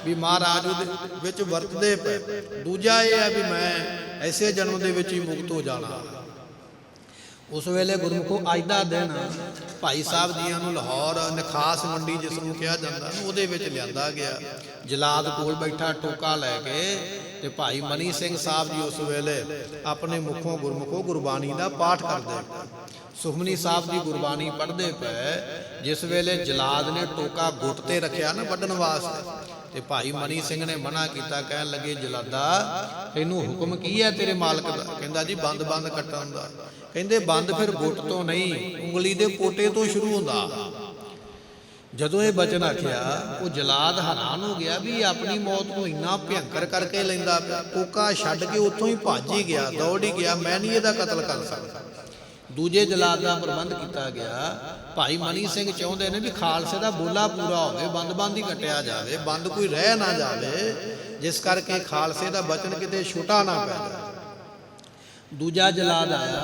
ਵੀ ਮਹਾਰਾਜ ਉਹਦੇ ਵਿੱਚ ਵਰਤਦੇ ਪਏ। ਦੂਜਾ ਇਹ ਹੈ ਵੀ ਮੈਂ ਐਸੇ ਜਨਮ ਦੇ ਵਿੱਚ ਹੀ ਮੁਕਤ ਹੋ ਜਾਣਾ। ਉਸ ਵੇਲੇ ਗੁਰਮੁਖੋ ਅੱਜ ਦਾ ਦਿਨ ਭਾਈ ਸਾਹਿਬ ਜੀਆਂ ਨੂੰ ਲਾਹੌਰ ਨਖਾਸ ਮੰਡੀ ਜਿਸ ਨੂੰ ਕਿਹਾ ਜਾਂਦਾ ਉਹਦੇ ਵਿੱਚ ਲਿਆਂਦਾ ਗਿਆ। ਜਲਾਦ ਕੋਲ ਬੈਠਾ ਟੋਕਾ ਲੈ ਕੇ ਤੇ ਭਾਈ ਮਨੀ ਸਿੰਘ ਸਾਹਿਬ ਜੀ ਉਸ ਵੇਲੇ ਆਪਣੇ ਮੁਖੋਂ ਗੁਰਮੁਖੋ ਗੁਰਬਾਣੀ ਦਾ ਪਾਠ ਕਰਦੇ ਸੁਖਮਨੀ ਸਾਹਿਬ ਦੀ ਗੁਰਬਾਣੀ ਪੜ੍ਹਦੇ ਪਏ, ਜਿਸ ਵੇਲੇ ਜਲਾਦ ਨੇ ਟੋਕਾ ਗੁੱਟ ਤੇ ਰੱਖਿਆ ਨਾ ਵੱਢਣ ਵਾਸਤੇ। ਤੇ ਭਾਈ ਮਨੀ ਸਿੰਘ ਨੇ ਮਨਾ ਕੀਤਾ, ਕਹਿਣ ਲੱਗੇ, ਜਲਾਦਾ, ਤੈਨੂੰ ਹੁਕਮ ਕੀ ਹੈ ਤੇਰੇ ਮਾਲਕ ਦਾ? ਕਹਿੰਦਾ ਜੀ, ਬੰਦ ਬੰਦ ਕੱਟਣ ਦਾ। ਕਹਿੰਦੇ, ਬੰਦ ਫਿਰ ਗੁੱਟ ਤੋਂ ਨਹੀਂ, ਉਂਗਲੀ ਦੇ ਪੋਟੇ ਤੋਂ ਸ਼ੁਰੂ ਹੁੰਦਾ। ਜਦੋਂ ਇਹ ਬਚਨ ਆਖਿਆ, ਉਹ ਜਲਾਦ ਹੈਰਾਨ ਹੋ ਗਿਆ ਵੀ ਆਪਣੀ ਮੌਤ ਨੂੰ ਇੰਨਾ ਭਿਅੰਕਰ ਕਰਕੇ ਲੈਂਦਾ ਕੋਕਾ ਛੱਡ ਕੇ ਉੱਥੋਂ ਹੀ ਭੱਜ ਹੀ ਗਿਆ, ਦੌੜ ਹੀ ਗਿਆ, ਮੈਂ ਨਹੀਂ ਇਹਦਾ ਕਤਲ ਕਰ ਸਕਦਾ। ਦੂਜੇ ਜਲਾਦ ਦਾ ਪ੍ਰਬੰਧ ਕੀਤਾ ਗਿਆ, ਭਾਈ ਮਨੀ ਸਿੰਘ ਚਾਹੁੰਦੇ ਨੇ ਵੀ ਖਾਲਸੇ ਦਾ ਬੋਲਾ ਪੂਰਾ ਹੋਵੇ, ਬੰਦ-ਬੰਦ ਹੀ ਕੱਟਿਆ ਜਾਵੇ, ਬੰਦ ਕੋਈ ਰਹਿ ਨਾ ਜਾਵੇ, ਜਿਸ ਕਰਕੇ ਖਾਲਸੇ ਦਾ ਬਚਨ ਕਿਤੇ ਛੋਟਾ ਨਾ ਪੈ ਜਾਵੇ। ਦੂਜਾ ਜਲਾਦ ਆਇਆ,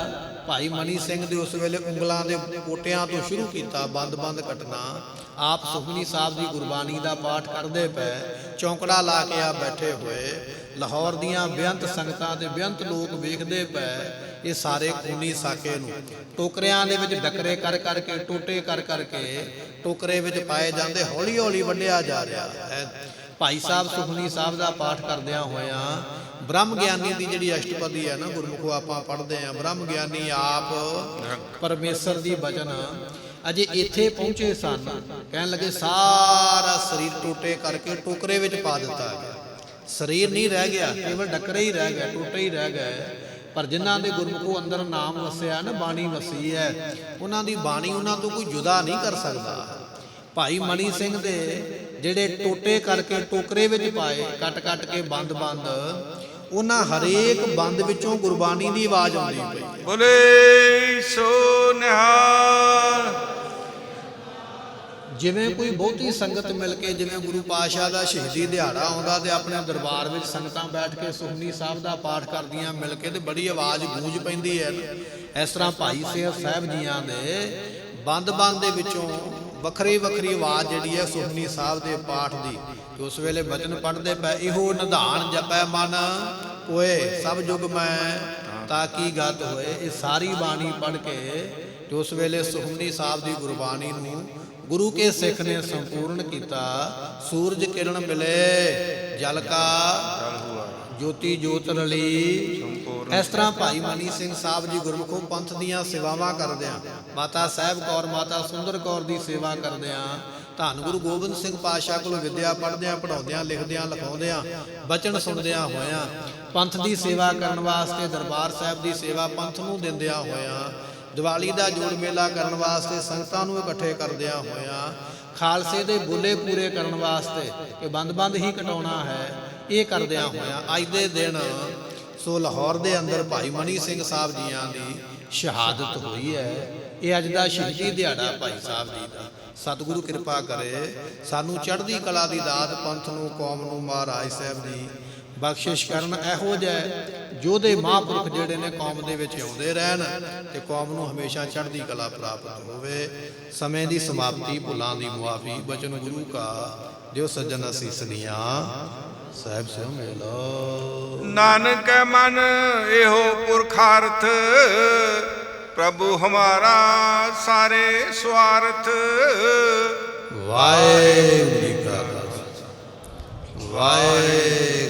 ਭਾਈ ਮਨੀ ਸਿੰਘ ਦੇ ਉਸ ਵੇਲੇ ਉਂਗਲਾਂ ਦੇ ਕੋਟਿਆਂ ਤੋਂ ਸ਼ੁਰੂ ਕੀਤਾ ਬੰਦ-ਬੰਦ ਕੱਟਣਾ। ਆਪ ਸੁਖਨੀ ਸਾਹਿਬ ਦੀ ਗੁਰਬਾਣੀ ਦਾ ਪਾਠ ਕਰਦੇ ਪਏ, ਚੌਂਕੜਾ ਲਾ ਕੇ ਆ ਬੈਠੇ ਹੋਏ। ਲਾਹੌਰ ਦੀਆਂ ਬੇਅੰਤ ਸੰਗਤਾਂ ਤੇ ਬੇਅੰਤ ਲੋਕ ਵੇਖਦੇ ਪਏ। ਇਹ ਸਾਰੇ ਖੂਨੀ ਸਾਕੇ ਨੂੰ ਟੋਕਰਿਆਂ ਦੇ ਵਿੱਚ ਡਕਰੇ ਕਰ ਕਰਕੇ, ਟੋਟੇ ਕਰ ਕਰਕੇ ਟੋਕਰੇ ਵਿੱਚ ਪਾਏ ਜਾਂਦੇ, ਹੌਲੀ ਹੌਲੀ ਵੱਢਿਆ ਜਾ ਰਿਹਾ ਹੈ। ਭਾਈ ਸਾਹਿਬ ਸੁਖਮਨੀ ਸਾਹਿਬ ਦਾ ਪਾਠ ਕਰਦਿਆਂ ਹੋਇਆਂ ਬ੍ਰਹਮ ਗਿਆਨੀ ਦੀ ਜਿਹੜੀ ਅਸ਼ਟਪਦੀ ਹੈ ਨਾ, ਗੁਰਮੁਖੋ ਆਪਾਂ ਪੜ੍ਹਦੇ ਆ ਬ੍ਰਹਮ ਗਿਆਨੀ ਆਪ ਪਰਮੇਸ਼ਰ ਦੀ ਬਚਨ ਅਜੇ ਇੱਥੇ ਪਹੁੰਚੇ ਸਨ। ਕਹਿਣ ਲੱਗੇ, ਸਾਰਾ ਸਰੀਰ ਟੋਟੇ ਕਰਕੇ ਟੋਕਰੇ ਵਿੱਚ ਪਾ ਦਿੱਤਾ ਗਿਆ। ਸਰੀਰ ਨਹੀਂ ਰਹਿ ਗਿਆ, ਕੇਵਲ ਡੱਕਰੇ ਹੀ ਰਹਿ ਗਏ ਟੋਟੇ ਹੀ ਰਹਿ ਗਏ ਪਰ ਜਿਨ੍ਹਾਂ ਦੇ ਗੁਰਮੁਖੋ ਅੰਦਰ ਨਾਮ ਵਸਿਆ, ਨਾ ਬਾਣੀ ਵਸੀ ਹੈ, ਉਹਨਾਂ ਦੀ ਬਾਣੀ ਉਹਨਾਂ ਤੋਂ ਕੋਈ ਜੁਦਾ ਨਹੀਂ ਕਰ ਸਕਦਾ। ਭਾਈ ਮਣੀ ਸਿੰਘ ਦੇ ਜਿਹੜੇ ਟੋਟੇ ਕਰਕੇ ਟੋਕਰੇ ਵਿੱਚ ਪਾਏ ਕੱਟ ਕੱਟ ਕੇ ਬੰਦ ਬੰਦ ਉਹਨਾਂ ਹਰੇਕ ਬੰਦ ਵਿੱਚੋਂ ਗੁਰਬਾਣੀ ਦੀ ਆਵਾਜ਼ ਆਉਂਦੀ ਪਈ। ਬੋਲੇ ਸੋ ਨਿਹਾਲ। ਜਿਵੇਂ ਕੋਈ ਬਹੁਤੀ ਸੰਗਤ ਮਿਲ ਕੇ, ਜਿਵੇਂ ਗੁਰੂ ਪਾਤਸ਼ਾਹ ਦਾ ਸ਼ਹੀਦੀ ਦਿਹਾੜਾ ਆਉਂਦਾ ਤੇ ਆਪਣੇ ਦਰਬਾਰ ਵਿੱਚ ਸੰਗਤਾਂ ਬੈਠ ਕੇ ਸੁਖਨੀ ਸਾਹਿਬ ਦਾ ਪਾਠ ਕਰਦੀਆਂ ਮਿਲ ਕੇ ਤੇ ਬੜੀ ਆਵਾਜ਼ ਗੂੰਜ ਪੈਂਦੀ ਹੈ। ਇਸ ਤਰ੍ਹਾਂ ਭਾਈ ਸਿੰਘ ਸਾਹਿਬ ਜੀਆਂ ਦੇ ਬੰਦ-ਬੰਦ ਦੇ ਵਿੱਚੋਂ ਵੱਖਰੀ ਵੱਖਰੀ ਆਵਾਜ਼ ਜਿਹੜੀ ਹੈ ਸੁਖਨੀ ਸਾਹਿਬ ਦੇ ਪਾਠ ਦੀ ਤੇ ਉਸ ਵੇਲੇ ਬਚਨ ਪੜ੍ਹਦੇ ਪਏ, ਇਹੋ ਨਿਧਾਨ ਜਪੈ ਮਨ ਕੋਏ, ਸਭ ਜੁਗ ਮੈਂ ਤਾਂ ਕੀ ਗਤ ਹੋਏ, ਇਹ ਸਾਰੀ ਬਾਣੀ ਪੜ੍ਹ ਕੇ ਤੇ ਉਸ ਵੇਲੇ ਸੁਖਮਨੀ ਸਾਹਿਬ ਦੀ ਗੁਰਬਾਣੀ ਨੂੰ ਗੁਰੂ ਕੇ ਸਿੱਖ ਨੇ ਸੰਪੂਰਨ ਕੀਤਾ, ਸੂਰਜ ਕਿਰਨ ਮਿਲੇ, ਜਲ ਕਾ ਜੋਤੀ ਜੋਤ ਰਲੀ। ਇਸ ਤਰ੍ਹਾਂ ਭਾਈ ਮਨੀ ਸਿੰਘ ਸਾਹਿਬ ਜੀ ਗੁਰਮੁਖੋ ਪੰਥ ਦੀਆਂ ਸੇਵਾਵਾਂ ਕਰਦੇ ਆ। ਮਾਤਾ ਸਾਹਿਬ ਕੌਰ, ਮਾਤਾ ਸੁੰਦਰ ਕੌਰ ਦੀ ਸੇਵਾ ਕਰਦੇ ਆ। ਧੰਨ ਗੁਰੂ ਗੋਬਿੰਦ ਸਿੰਘ ਪਾਤਸ਼ਾਹ ਕੋਲੋਂ ਵਿਦਿਆ ਪੜ੍ਹਦੇ ਆ ਪੜਾਉਂਦੇ ਆ, ਲਿਖਦੇ ਆ, ਲਿਖਾਉਂਦੇ ਆ, ਬਚਨ ਸੁਣਦੇ ਆ ਹੋਇਆਂ ਪੰਥ ਦੀ ਸੇਵਾ ਕਰਨ ਵਾਸਤੇ ਦਰਬਾਰ ਸਾਹਿਬ ਦੀ ਸੇਵਾ ਪੰਥ ਨੂੰ ਦਿੰਦਿਆਂ ਹੋਇਆ ਦੀਵਾਲੀ ਦਾ ਜੋੜ ਮੇਲਾ ਕਰਨ ਵਾਸਤੇ ਸੰਗਤਾਂ ਨੂੰ ਇਕੱਠੇ ਕਰਦਿਆਂ ਹੋਇਆਂ ਖਾਲਸੇ ਦੇ ਬੁੱਲੇ ਪੂਰੇ ਕਰਨ ਵਾਸਤੇ ਕਿ ਬੰਦ-ਬੰਦ ਹੀ ਕਟਾਉਣਾ ਹੈ, ਇਹ ਕਰਦਿਆਂ ਹੋਇਆਂ ਅੱਜ ਦੇ ਦਿਨ ਸੋ ਲਾਹੌਰ ਦੇ ਅੰਦਰ ਭਾਈ ਮਨੀ ਸਿੰਘ ਸਾਹਿਬ ਜੀਆਂ ਦੀ ਸ਼ਹਾਦਤ ਹੋਈ ਹੈ। ਇਹ ਅੱਜ ਦਾ ਸ਼ਹੀਦੀ ਦਿਹਾੜਾ ਭਾਈ ਸਾਹਿਬ ਜੀ ਦਾ। ਸਤਿਗੁਰੂ ਕਿਰਪਾ ਕਰੇ, ਸਾਨੂੰ ਚੜ੍ਹਦੀ ਕਲਾ ਦੀ ਦਾਤ ਪੰਥ ਨੂੰ, ਕੌਮ ਨੂੰ ਮਹਾਰਾਜ ਸਾਹਿਬ ਦੀ ਬਖਸ਼ਿਸ਼ ਕਰਨ। ਇਹੋ ਜਿਹੇ ਯੋਧੇ ਮਹਾਂਪੁਰਖ ਜਿਹੜੇ ਨੇ ਕੌਮ ਦੇ ਵਿੱਚ ਆਉਂਦੇ ਰਹਿਣ ਤੇ ਕੌਮ ਨੂੰ ਹਮੇਸ਼ਾ ਚੜ੍ਹਦੀ ਕਲਾ ਪ੍ਰਾਪਤ ਹੋਵੇ। ਸਮੇਂ ਦੀ ਸਮਾਪਤੀ ਭੁੱਲਾਂ ਦੀ ਮੁਆਫੀ ਬਚਨ ਗੁਰੂ ਕਾ ਜੋ ਸੱਜਣ ਅਸੀਸਨੀਆਂ। ਸਾਹਿਬ ਸਿਉ ਮੇਲੋ। ਨਾਨਕ ਮਨ ਇਹੋ ਪੁਰਖਾਰਥ ਪ੍ਰਭੂ ਹਮਾਰਾ ਸਾਰੇ ਸਵਾਰਥ। ਵਾਹਿਗੁਰੂ ਜੀ